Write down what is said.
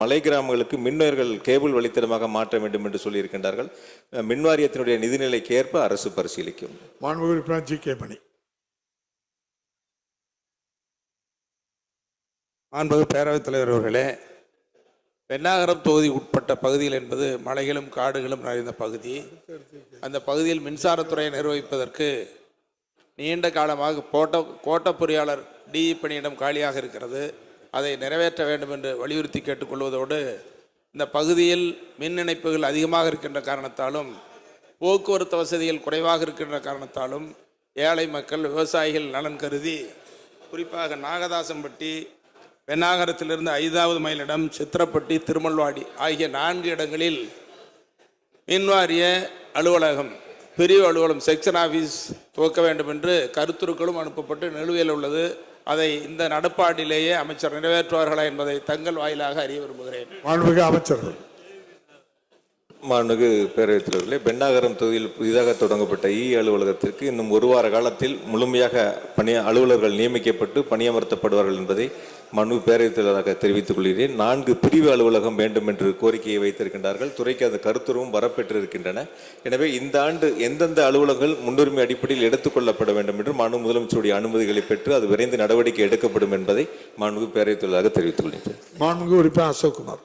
மலை கிராமங்களுக்கு மின்வயர்கள் கேபிள் வழித்தடமாக மாற்ற வேண்டும் என்று சொல்லியிருக்கின்றார்கள். அஹ், மின் வாரியத்தினுடைய நிதிநிலைக்கு ஏற்ப அரசு பரிசீலிக்கும். மாண்புமிகு ஜி கே மணி. மாண்புமிகு பேரவைத் தலைவர் அவர்களே பெண்ணாகரம் தொகுதி உட்பட்ட பகுதிகள் என்பது மலைகளும் காடுகளும் நிறைந்த பகுதி. அந்த பகுதியில் மின்சாரத்துறையை நிர்வகிப்பதற்கு நீண்ட காலமாக போட்ட கோட்ட பொறியாளர் டி பணியிடம் காலியாக இருக்கிறது. அதை நிறைவேற்ற வேண்டும் என்று வலியுறுத்தி கேட்டுக்கொள்வதோடு இந்த பகுதியில் மின் இணைப்புகள் அதிகமாக இருக்கின்ற காரணத்தாலும் போக்குவரத்து வசதிகள் குறைவாக இருக்கின்ற காரணத்தாலும் ஏழை மக்கள் விவசாயிகள் நலன் கருதி குறிப்பாக நாகதாசம்பட்டி பெண்ணாகரத்திலிருந்து ஐந்தாவது மைலிடம் சித்திரப்பட்டி திருமல்வாடி ஆகிய நான்கு இடங்களில் மின்வாரிய அலுவலகம் பிரிவு அலுவலகம் செக்ஷன் ஆஃபீஸ் துவக்க வேண்டும் என்று கருத்துருக்களும் அனுப்பப்பட்டு நிலுவையில் உள்ளது. அதை இந்த நடப்பாண்டிலேயே அமைச்சர் நிறைவேற்றுவார்களா என்பதை தங்கள் வாயிலாக அறிய விரும்புகிறேன். மாண்புமிகு அமைச்சர்கள். மாண்புமிகு பேரவைத் தலைவர்களே பெண்ணாகரம் தொகுதியில் புதிதாக தொடங்கப்பட்ட இ அலுவலகத்திற்கு இன்னும் ஒரு வார காலத்தில் முழுமையாக பணி அலுவலர்கள் நியமிக்கப்பட்டு பணியமர்த்தப்படுவார்கள் என்பதை மனு பேரவைத் தலைவராக தெரிவித்துக் கொள்கிறேன். நான்கு பிரிவு அலுவலகம் வேண்டும் என்று கோரிக்கையை வைத்திருக்கின்றார்கள். துறைக்கு அந்த கருத்துருவும் வரப்பெற்றிருக்கின்றன. எனவே இந்த ஆண்டு எந்தெந்த அலுவலகங்கள் முன்னுரிமை அடிப்படையில் எடுத்துக்கொள்ளப்பட வேண்டும் என்று மனு முதலமைச்சருடைய அனுமதிகளை பெற்று அது விரைந்து நடவடிக்கை எடுக்கப்படும் என்பதை மாண்புமிகு பேரவைத் தலைவராக தெரிவித்துக் கொள்கிறேன். மாண்புமிகு உறுப்பினர் அசோக்குமார்.